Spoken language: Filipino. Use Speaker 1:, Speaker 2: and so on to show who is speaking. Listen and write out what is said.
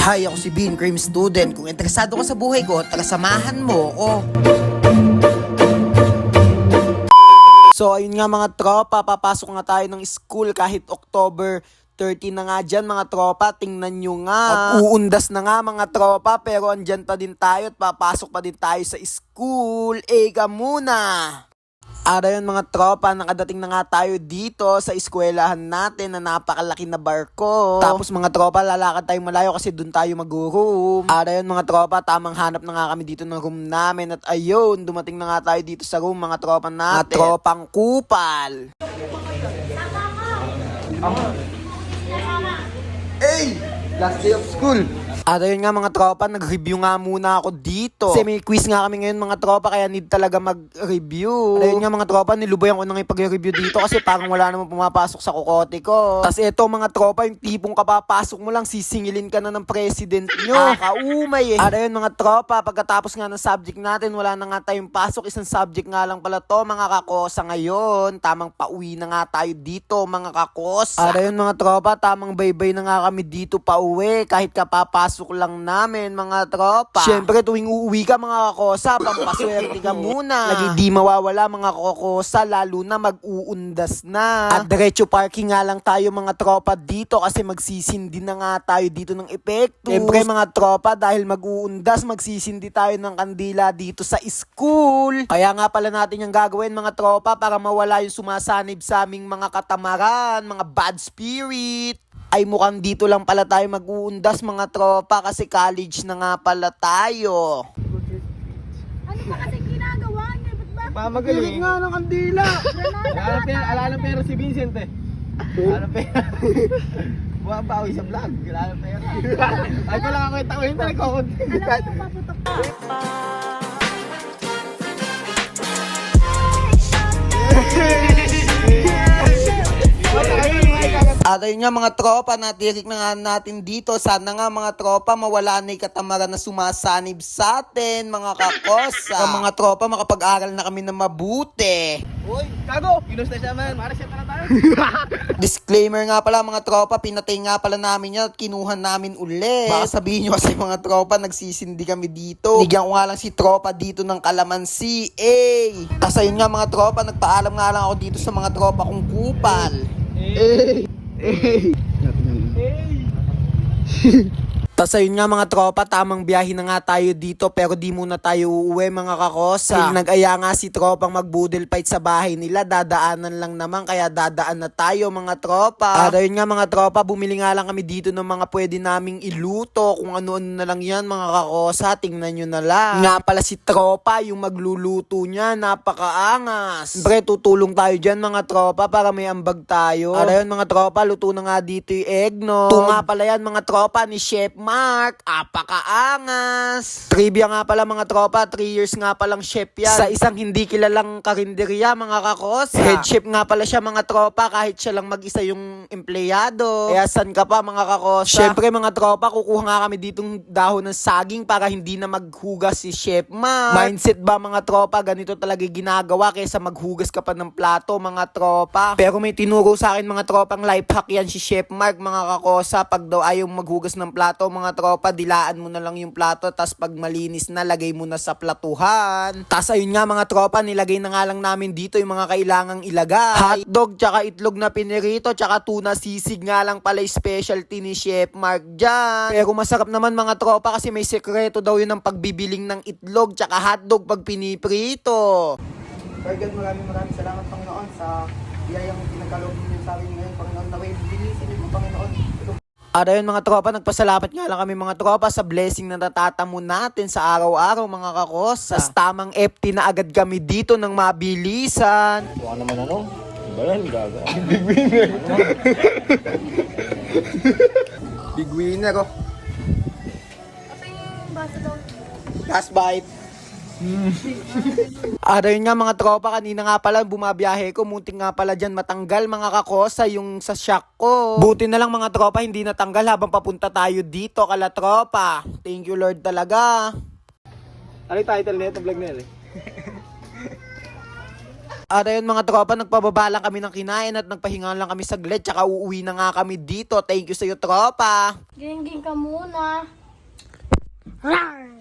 Speaker 1: Hi, ako si Bean Cream Student. Kung interesado ka sa buhay ko, tara samahan mo ako. So, ayun nga mga tropa, papasok nga tayo ng school kahit October 30 na nga dyan mga tropa, tingnan nyo nga. At uundas na nga mga tropa, pero andyan pa din tayo at papasok pa din tayo sa school. Eka muna! Ara yun mga tropa, nakadating na nga tayo dito sa eskwelahan natin na napakalaki na barko. Tapos mga tropa, lalakad tayo malayo kasi dun tayo mag-room. Ara yun mga tropa, tamang hanap na nga kami dito ng room namin. At ayun, dumating na nga tayo dito sa room mga tropa natin. Mga tropang kupal. Hey! Last day of school. At ayun nga mga tropa, nag-review nga muna ako dito. Kasi may quiz nga kami ngayon mga tropa, kaya need talaga mag-review. At ayun nga mga tropa, nilubayan ko nang ipag-review dito kasi parang wala namang pumapasok sa kukote ko. Tapos eto mga tropa, yung tipong kapapasok mo lang, sisingilin ka na ng president nyo. Kaumay eh. At ayun mga tropa, pagkatapos nga ng subject natin, wala na nga tayong pasok. Isang subject nga lang pala to, mga kakosa ngayon. Tamang pauwi na nga tayo dito, mga kakosa. At ayun mga tropa, tamang baybay na nga kami dito pauwi. Kahit kapapasok lang namin, mga tropa. Siyempre, tuwing uuwi ka, mga kakosa, pampaswerte ka muna. Lagi di mawawala, mga kakosa, lalo na mag-uundas na. At diretso parking nga lang tayo, mga tropa, dito kasi magsisindi na nga tayo dito ng epekto. Siyempre, mga tropa, dahil mag-uundas, magsisindi tayo ng kandila dito sa school. Kaya nga pala natin yung gagawin, mga tropa, para mawala yung sumasanib sa aming mga katamaran, mga bad spirit ay mukhang dito lang pala tayo mag-uundas mga tropa kasi college na nga pala tayo.
Speaker 2: Ano ba kasi ginagawa niya? Ba't ba?
Speaker 3: Pamagaling.
Speaker 1: nga ng kandila.
Speaker 3: Ala pera, ala ng pera si Vincent eh. Ala ng pera. Buwa pa ako sa vlog. Ala ng pera. Ay ko lang ako itawin na nagko-content.
Speaker 2: Alam mo, paputok ka.
Speaker 1: At ayun nga mga tropa, natirik na nga natin dito. Sana nga mga tropa mawala na yung katamaran na sumasanib sa atin, mga kakosa. Sa mga tropa, makapag-aral na kami na mabuti.
Speaker 3: Uy, kago! Ginusta siya man. Para siya na tayo.
Speaker 1: Disclaimer nga pala mga tropa, pinatay nga pala namin yan at kinuha namin ulit. Baka sabihin nyo kasi mga tropa, nagsisindi kami dito. Nigyan ko nga lang si tropa dito ng kalamansi. Eh! Tapos ayun nga mga tropa, nagpaalam nga lang ako dito sa mga tropa kong kupal.
Speaker 3: Eh. Eh. Hey! Hey!
Speaker 1: Tapos ayun nga mga tropa, tamang biyahe na nga tayo dito pero di muna tayo uuwi mga kakosa. Nag-aya nga si tropang mag-boodle fight sa bahay nila, dadaanan lang naman kaya dadaan na tayo mga tropa. At ayun nga mga tropa, bumili nga lang kami dito ng mga pwede naming iluto, kung ano-ano na lang yan mga kakosa, tingnan nyo na lang. Nga pala si tropa, yung magluluto niya, napakaangas. Siyempre tutulong tayo dyan mga tropa para may ambag tayo. At ayun mga tropa, luto na nga dito yung eggnog. Ito nga pala yan mga tropa ni Chef Mark, apakaangas. Trivia nga pala mga tropa, 3 years nga palang chef yan. Sa isang hindi kilalang karinderya mga kakos. Head chef nga pala siya mga tropa kahit siya lang mag-isa yung empleyado. Kaya san ka pa mga kakos? Siyempre mga tropa, kukuha nga kami ditong dahon ng saging para hindi na maghugas si Chef Mark. Mindset ba mga tropa, ganito talaga ginagawa kaysa maghugas ka pa ng plato mga tropa. Pero may tinuro sa akin mga tropang life hack yan si Chef Mark mga kakosa. Pag daw ayaw maghugas ng plato mga tropa, dilaan mo na lang yung plato tas pag malinis na, lagay mo na sa platuhan. Tas ayun nga mga tropa, nilagay na nga lang namin dito yung mga kailangang ilagay. Hotdog, tsaka itlog na pinirito, tsaka tuna sisig nga lang pala specialty ni Chef Mark dyan. Pero masarap naman mga tropa kasi may sekreto daw yun ng pagbibiling ng itlog tsaka hotdog pag piniprito.
Speaker 3: Lord God, maraming maraming salamat Panginoon sa biyayang pinagkaloob niyo sa amin ngayon, Panginoon. Naway, bilisin niyo Panginoon. Ito
Speaker 1: At ayun mga tropa, nagpasalamat nga lang kami mga tropa sa blessing na natatamo natin sa araw-araw mga kakos. Sa tamang FT na agad kami dito ng mabilisan.
Speaker 3: Baka naman ano? Ba yan, gaga.
Speaker 1: Big winner oh.
Speaker 2: Ito yung baso daw.
Speaker 1: Last bite. At ayun nga mga tropa, kanina nga pala bumabiyahe ko, munting nga pala dyan matanggal mga kakosa yung sa shock ko. Buti na lang mga tropa, hindi natanggal habang papunta tayo dito kala tropa. Thank you Lord talaga.
Speaker 3: Ano yung title nito vlog na yan eh?
Speaker 1: At ayun mga tropa, nagpababa lang kami ng kinain at nagpahinga lang kami saglit. Tsaka uuwi na nga kami dito. Thank you sa'yo tropa.
Speaker 2: Ginging ka muna.
Speaker 4: Ra!